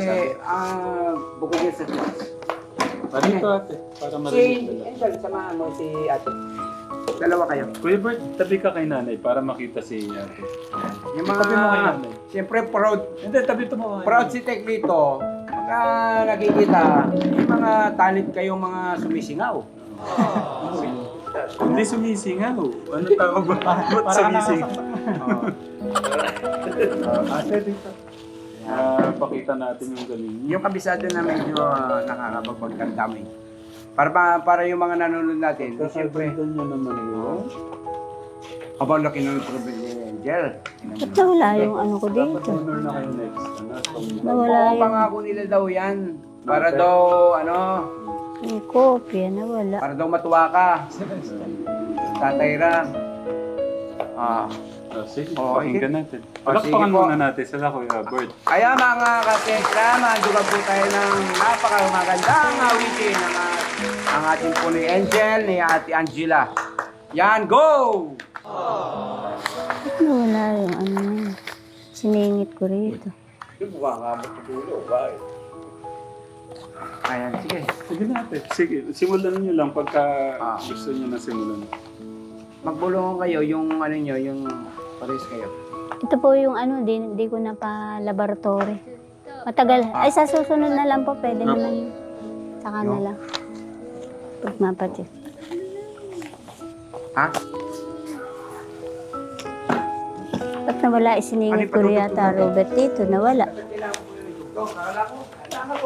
Hindi, ah, bukod yan sa class. Ah, dito ate, para Si, marinig nila. Angel, samahan mo si ate. Dalawa kayo. Kuya Bert, tabi ka kay nanay para makita si ate. Yung Tabi mo kay mga, nanay. siyempre proud, Hindi, tabi ito mo. proud si Tek dito. Pagka nakikita, yung mga talent kayong mga sumisingaw. Hindi sumisingaw. Ano tawag ba? Ba't sumisingaw? Ah, Ate, dito. Ah, pakita natin yung galing. Yung kabisado na medyo uh, nakakapagpagkandamay. Para ba, para yung mga nanonood natin, di siyempre, niyo naman yun. abang laki ng problem ni Angel. Ba't nawala yung ano ko Dapat dito? honor na kayo next. Ano? Nawala Oo, yung, pangako nila daw yan. Para daw, ano, yung kopya, nawala. para daw matuwa ka. Tatay Ram. Ah, Ah, sige, Oo, pakinggan natin. Oh, Palakpakan sige po. muna natin sila, Kuya Bert. Kaya mga katekra, madugan po tayo ng napakamagandang awitin ng at- ang ating po ni Angel, ni Ate Angela. Yan, go! Ba't nawala yung ano na yun? Siningit ko rito. Ayan, sige. Sige natin. Sige, simulan niyo lang pagka Ah. gusto niyo na simulan. Magbulungan kayo yung ano nyo, yung pares kayo. Ito po yung ano, di, di ko na pa laboratory. Matagal. Ay, sa susunod na lang po, pwede naman yun. Saka na lang. Pag mapacheck. Ha? Ba't nawala isiningit ko yata, Robert, dito? Nawala.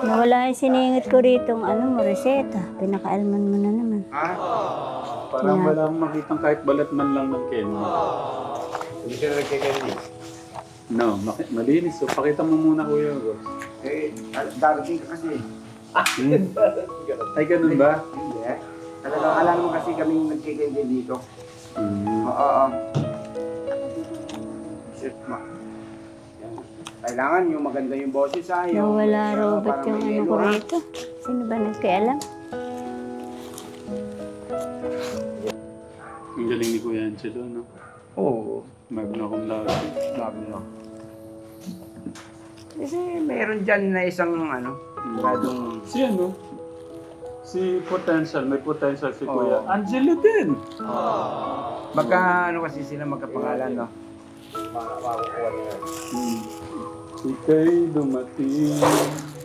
Nawala yung siningit ko rito ang ano mo, reseta. Pinakaalman mo na naman. Ha? Parang wala akong makitang kahit balat man lang ng Ken. Hindi sila nagkikandi. No, maki- malinis. So, pakita mo muna, Kuya. Eh, darating ka kasi. Ay, ganun ba? Hindi. Talagang alam mo kasi kami nagkikindi dito. Mm. Oo, oo. Shit, ma. Yan. Kailangan yung maganda yung boses ha. Yung, Nawala, uh, Robert, parang yung may ano yelo, ko ha? rito. Sino ba nagkialam? Ang galing ni Kuya Angelo, no? Oo. Magna cum laude. Sabi mo. Kasi meron dyan na isang ano, gradong... Si ano? Si Potential, may potential si Kuya. Oo. Angelo din! Magka ano kasi sila magkapangalan, no? Hmm. Ika'y dumating.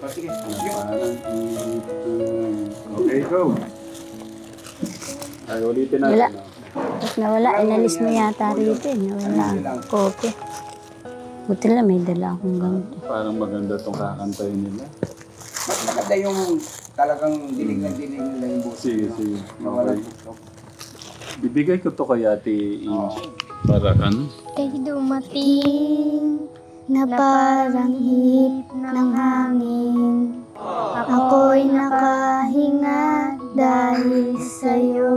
O, sige. na parang. Okay, go. Ay, ulitin natin. Wala. Ba't nawala? Inalis mo yata rito eh. Nawala ang kopya. Buti lang may dala akong ganito. Parang maganda itong kakantayin nila. Mas maganda yung talagang dinig na dinig nila yung boses. Sige, sige. Okay. Bibigay ko to kay Ate Inge. Para ano? Kay dumating na parang hip ng hangin Ako'y nakahinga dahil sa'yo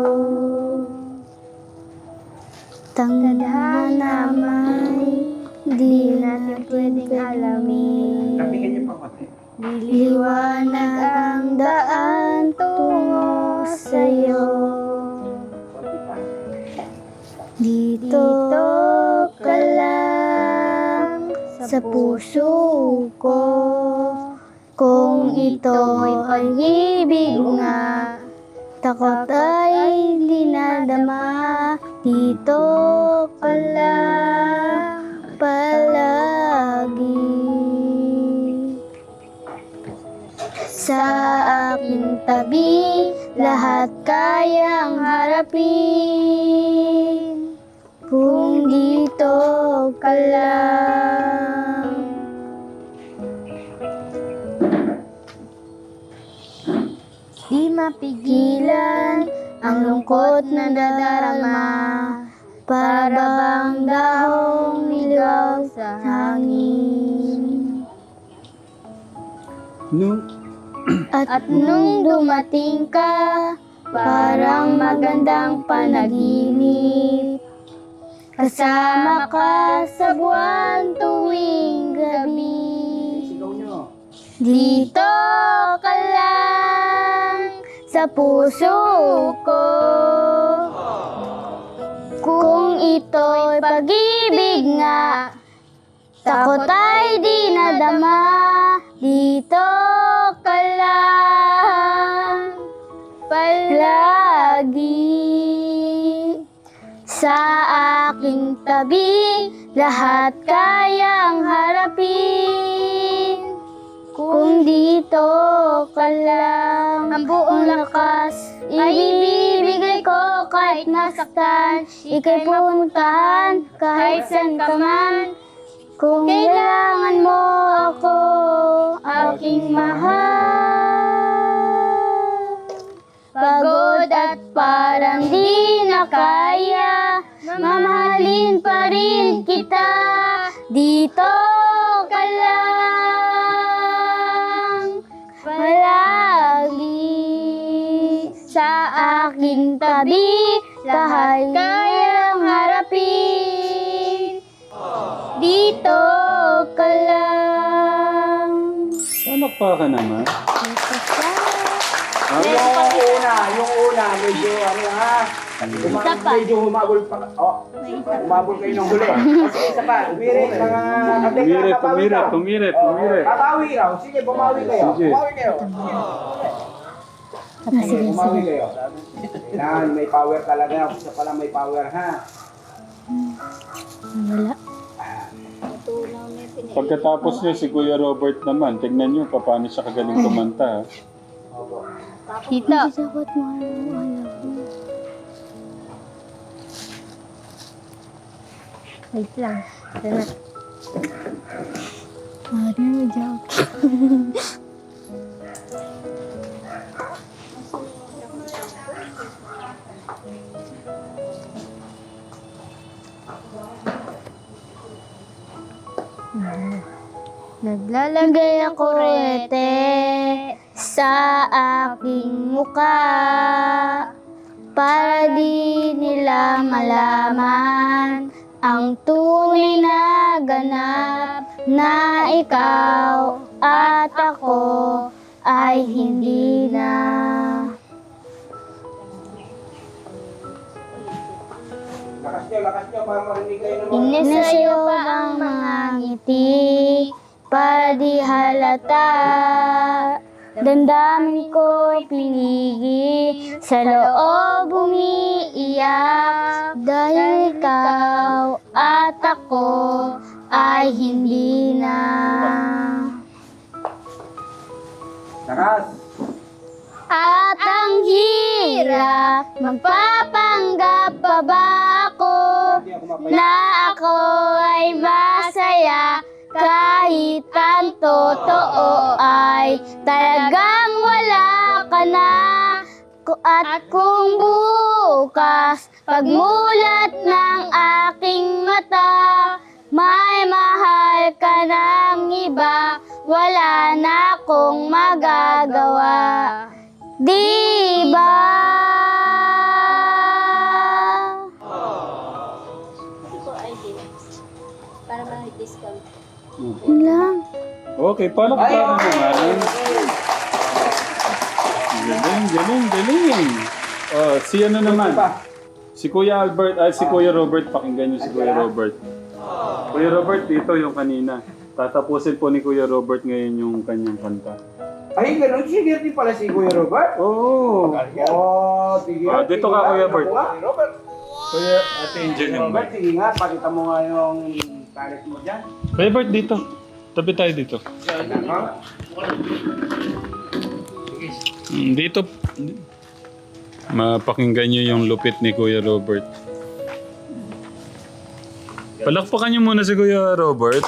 Tanggadhana may di natin pwedeng alamin Nabigyan niyo pa konti. Liliwanag ang daan tungo sa'yo. Dito ka lang sa puso ko Kung ito ay ibig nga Takot ay dinadama Dito ka lang palagi. Sa aking tabi Lahat kayang harapin. Kung dito ka lang Di mapigilan ang lungkot na dadarama Para bang dahong ligaw sa hangin No. At nung dumating ka Parang magandang panaginip Kasama ka sa buwan tuwing gabi. Dito ka lang sa puso ko. Kung ito'y pag-ibig nga Takot ay di nadama. Dito ka lang palagi. Sa aking tabi lahat kayang harapin. Kung dito ka lang ang lakas ay ibibigay ko kahit nasaktan. Ikay puntahan kahit saan ka man. Kung kailangan mo ako aking mahal. Pagod at parang di na kaya. Mamahalin pa rin kita. Dito ka lang Sa aking tabi Lahat kayang harapin Dito ka lang Anak pa ka naman. Yung una, yung una, medyo ano ha. Uma- medyo humabol pa. Oh, humabol kayo ng huli. Kasi isa pa, umirit mga Pumirit, na pumirit, pumirit, pumirit. Babawi raw. Sige, bumawi kayo. Sige. Bumawi kayo. Sige, bumawi kayo. Yan, may power talaga. Isa pala may power ha. Wala. Pagkatapos niyo si Kuya Robert naman, tignan niyo pa paano siya kagaling kumanta. ha? Dito Dapat mahal mo alam mo. Wait lang. Ito na. Mari joke. Naglalagay ako rete sa aking muka para di nila malaman ang tunay na ganap na ikaw at ako ay hindi na. Lakas nyo, lakas nyo para marinig kayo ng mga... Inisayo pa ang mga ngiti para di halata. Damdamin ko pinigil sa loob umiiyak dahil ikaw at ako ay hindi na. Lakas! At ang hirap, magpapanggap pa ba ako na ako ay masaya kahit ang totoo ay talagang wala ka na. At kung bukas, pagmulat Okay, palakpakan naman. Galing, galing, galing. Oh, si ano naman? Si Kuya Albert, ay si Kuya Robert, pakinggan niyo si Kuya Robert. Kuya Robert, dito yung kanina. Tatapusin po ni Kuya Robert ngayon yung kanyang kanta. Ay, ganun. Sige, din pala si Kuya Robert. Oo. Oh, sige. Ah, dito ka. Kuya Ako Bert. nga, Robert. Kuya Ate Angel yung Robert, sige nga. Pakita mo nga yung talent mo dyan. Kuya Bert, dito. Tabi tayo dito. Mm, Dito. Mapakinggan niyo yung lupit ni Kuya Robert. Palakpakan niyo muna si Kuya Robert.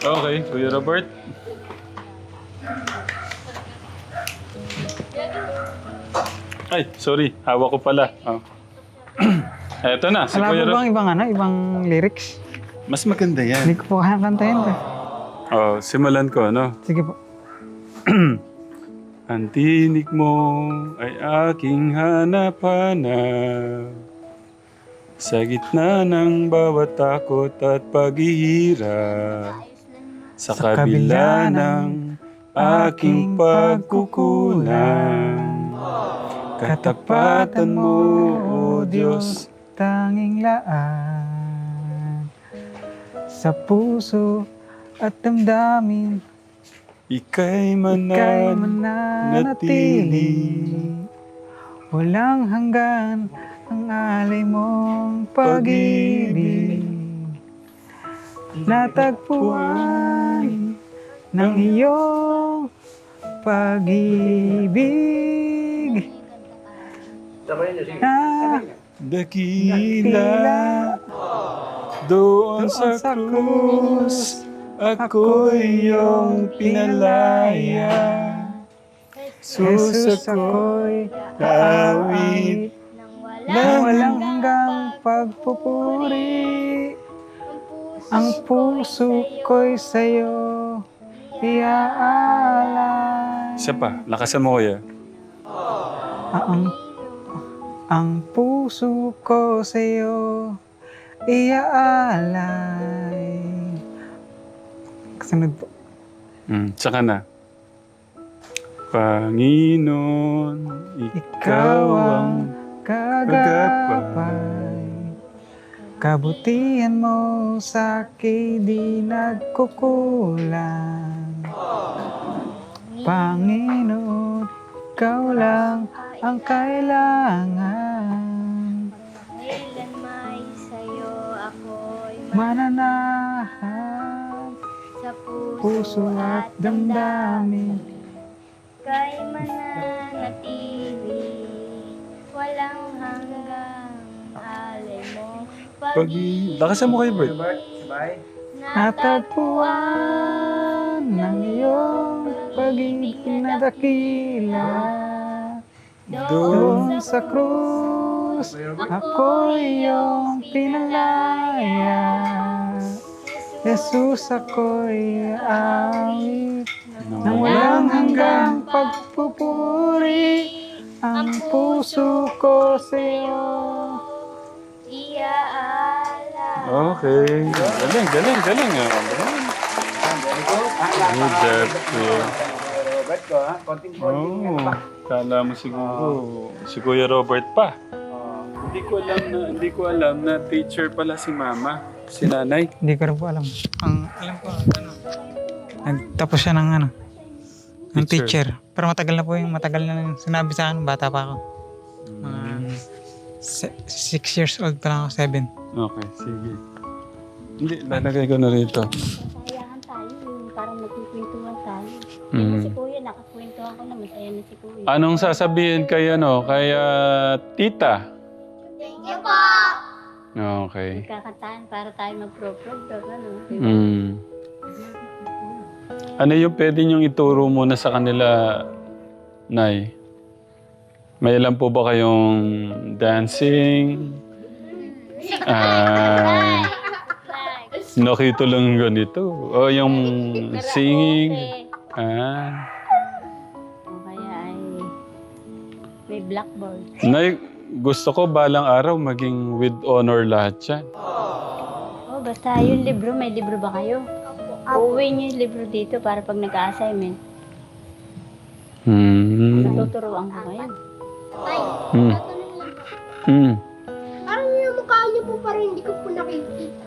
Okay, Kuya Robert. Ay, sorry. Hawak ko pala. Oh. Eto na, si Wala Kuya Robert. bang ibang ano, ibang lyrics? Mas maganda yan. Hindi ko po kaya kantahin to. Oh, simulan ko, ano? Sige po. Ang tinig mo ay aking hanap-hanap Sa gitna ng bawat takot at paghihirap Sa kabila ng aking pagkukulang Katapatan mo, O Diyos Tanging laan. sa puso at damdamin. Ika'y Ika'y mananatili. mananatili. Walang hanggan ang alay mong pag-ibig. Natagpuan ng iyong pag-ibig. Na Dakila doon sa krus ako'y iyong pinalaya. Jesus Jesus ako ako'y awit na walang hanggang pagpupuri Ang puso ko'y sa'yo iaalay Isa pa, lakasan mo kuya. Ang, ang puso ko sa'yo iaalay Kasunod po. Mm, tsaka na. Panginoon, ikaw ang kagapay Kabutihan mo sa akin di nagkukulang Panginoon, ikaw lang ang kailangan. Kailan may sa'yo. Ako'y Mananahan sa puso at damdamin. Kay mananatili Walang hanggang alay mo. Pag... Lakasan mo kayo, Bert. Sabay. Natagpuan ng iyong pag-ibig na dakila Doon sa krus, ako iyong pinalaya Jesus ako'y awit Nang walang hanggang pagpupuri Ang puso ko sa'yo Iaala Okay. Galing, galing, galing. Galing. Good. Ah, Good job. Robert ko, ha? Konting konting. Kala mo siguro si Kuya Robert pa. Oh. Hindi ko alam na hindi ko alam na teacher pala si Mama, si Nanay. Hindi ko rin po alam. Ang alam ko, ano, nagtapos siya ng ano, ng Teacher. teacher. Pero matagal na po yung matagal na yung sinabi sa akin, bata pa ako. Mga se- six years old pa lang ako, seven. Okay, sige. Hindi, lalagay ko na rito. Kayahan tayo, yung parang nagkikwentuhan tayo. Mm. Si Kuya, nakakwentuhan ko na, masaya na si Kuya. Anong sasabihin kay ano, kay ah, tita? Thank you po! Okay. Kakantahan para tayo mag-pro-pro-pro, ano. Mm. Ano yung pwede niyong ituro muna sa kanila, Nay? May alam po ba kayong dancing? Ah, nakita lang ganito. O yung singing. Ah. May blackboard. Nay, gusto ko balang araw maging with honor lahat yan. Oh, basta yung libro, may libro ba kayo? Uuwi niyo yung libro dito para pag nag-assignment, Hmm. natuturuan ko kayo. Hmm. Hmm. Parang yung mukha niyo po parang hindi ko po nakikita.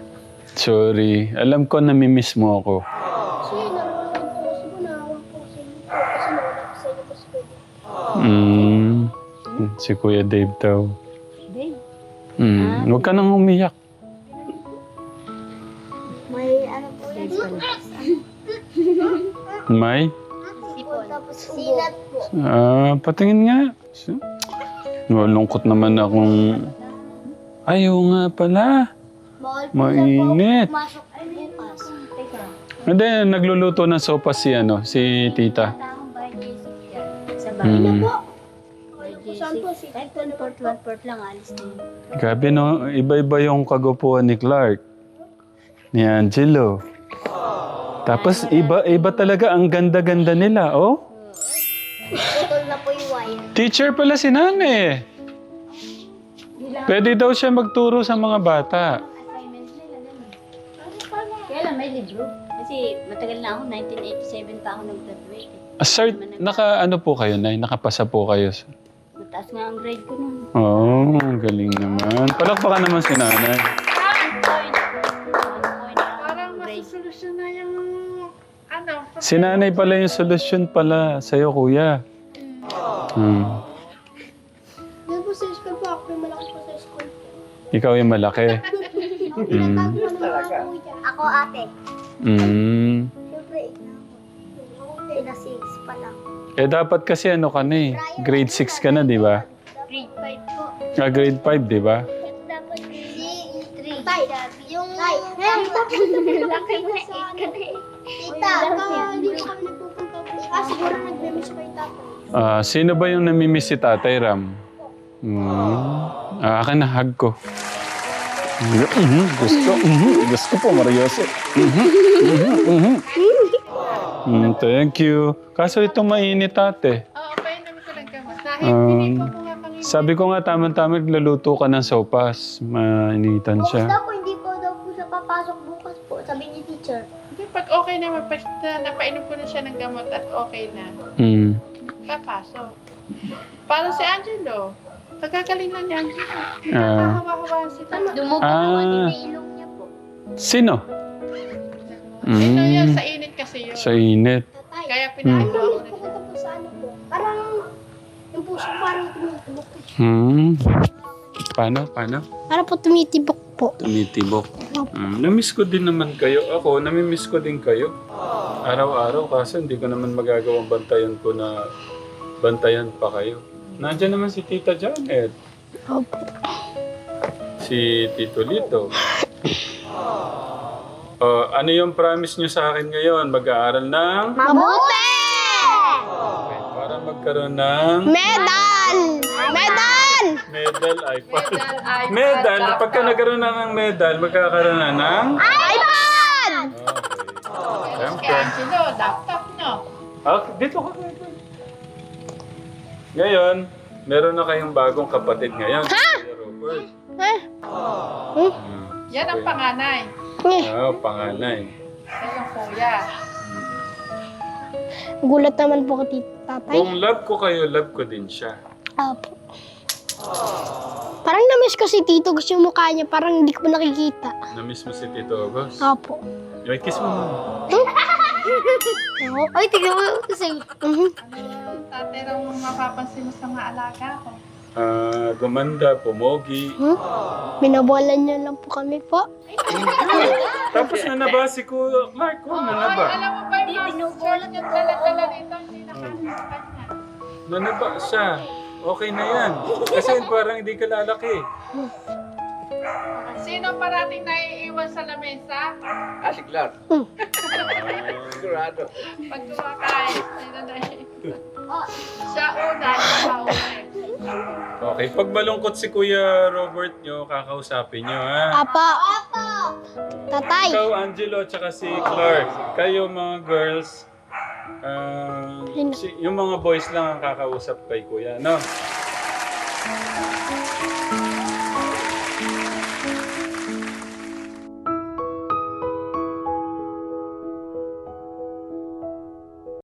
Sorry. Alam ko namimiss mo ako. Kasi naroon po kasi po naawa po sa inyo. Kasi nawala po sa inyo sa pwede. Hmm. Si Kuya Dave daw. Dave, Hmm. Huwag ka nang umiyak. May ano po yan. May? Sipon. Tapos sinat po. Ah, patingin nga. Si- Malungkot naman akong... Ayaw nga pala. Bawal po Mainit. Masok bukas. Teka, Hindi, nagluluto ng sopa si ano, si tita. taong by J6 yan. Sa bahay. Hmm. By J6. Kahit one port, one port lang, alis yun. Grabe no, iba-iba yung kagupuan ni Clark. Ni Angelo. Tapos iba iba talaga ang ganda-ganda nila, oh. Putol na po yung wire. Teacher pala si Nane. Pwede daw siya magturo sa mga bata. Assignment nila, ganun. Kaya lang, may libro. Kasi matagal na ako, 1987 pa ako nag-graduate. eh. Ah, Sir, naka ano po kayo, Nay? Nakapasa po kayo. Mataas nga ang grade ko nun. Oh, ang galing naman. Palakpakan naman si Nanay. Parang solusyon na yung ano. Si nanay pala yung solusyon pala sa'yo, kuya. Hmm. Yan po sa school po. Ako yung malaki po sa school. Ikaw yung malaki. Hmm. Ako ate. Hmm. Eh dapat kasi ano ka na eh. Grade 6 ka na, di ba? Grade 5 po. Ah, grade 5, di ba? Dapat grade 3. Yung... Laki na 8 ka na eh. Tita, hindi ko kami nagpupunta po. Ah, siguro nag-miss ko yung tatay. Ah, sino ba yung namimiss si Tatay Ram? Hmm. Ah, akin na, hug ko. Mhm, Gusto, mhm, gusto po, Marioso. Mhm, mhm, mhm. Mm, thank you. Kaso ito mainit, ate. Oo, painom ko lang gamot. Dahil Um, pinipon ko nga pang Sabi ko nga, tamang-tama, nagluluto ka ng sopas. Mainitan Bukas siya. daw po, hindi po daw po siya papasok bukas po, sabi ni teacher. Hindi, pag okay na, mapasta, napainom ko na siya ng gamot at okay na, Mm. papasok. Para si Angelo, pagkagaling lang ni Angelo. Ah. Nakahawa-hawa si Tata. Dumugo Ah. naman yung ilong niya po. Sino? Ito Mm. yan, sa kasi yun. Sa init. Tatay. Kaya pinaano ako na Pupunta po sa ano po. Parang, yung puso ko parang tumitibok. Hmm. Paano? Paano? Parang po tumitibok po. Tumitibok. Mm, namiss ko din naman kayo. Ako, namimiss ko din kayo. Araw-araw kasi hindi ko naman magagawang bantayan ko na bantayan pa kayo. Nandiyan naman si Tita Janet. Opo. Si Tito Lito. Oh, ano yung promise nyo sa akin ngayon? Mag-aaral ng... Mabuti! Okay, para magkaroon ng... Medal! Medal! Medal, iPad. medal, pagka nagkaroon na ng medal, magkakaroon na ng... iPad! Okay. Kay Siyempre. Angelo, laptop, no? Ah, dito ka. Ngayon, meron na kayong bagong kapatid ngayon. Ha? Robert. Hmm. Yan ang panganay. Ah, panganay. Yan ang kuya. Gulat naman po kay tatay. Kung love ko kayo, love ko din siya. Opo. Parang na-miss ko si Tito. Gusto yung mukha niya. Parang hindi ko nakikita. Namiss mo si Tito August. Opo. Ay, kiss mo muna. Ay, tignan mo kasi. Mhm. Ano, tatay raw mapapansin mo sa mga alaga ko. Ah, gumanda, pumogi. Hmm? Binabolan niya lang po kami po. Tapos nanaba si Kuya Marco, Ay, nanaba. alam mo ba yung shirt niya dala-dala rito, hindi nakasya sa kanya. Nanaba siya. Okay na yan. Kasi parang hindi ka lalaki. Sino parating naiiwan sa lamesa? Ah, si Clark. Ah, Sigurado. Pag kumakain, sino naiiwan? Siya una, siya uli. Okay, pag malungkot si Kuya Robert nyo, kakausapin nyo, ha? Apa. Apa. Tatay. Ikaw, Angelo, tsaka si Clark. Kayo, mga girls, ah, si- yung mga boys lang ang kakausap kay Kuya, no?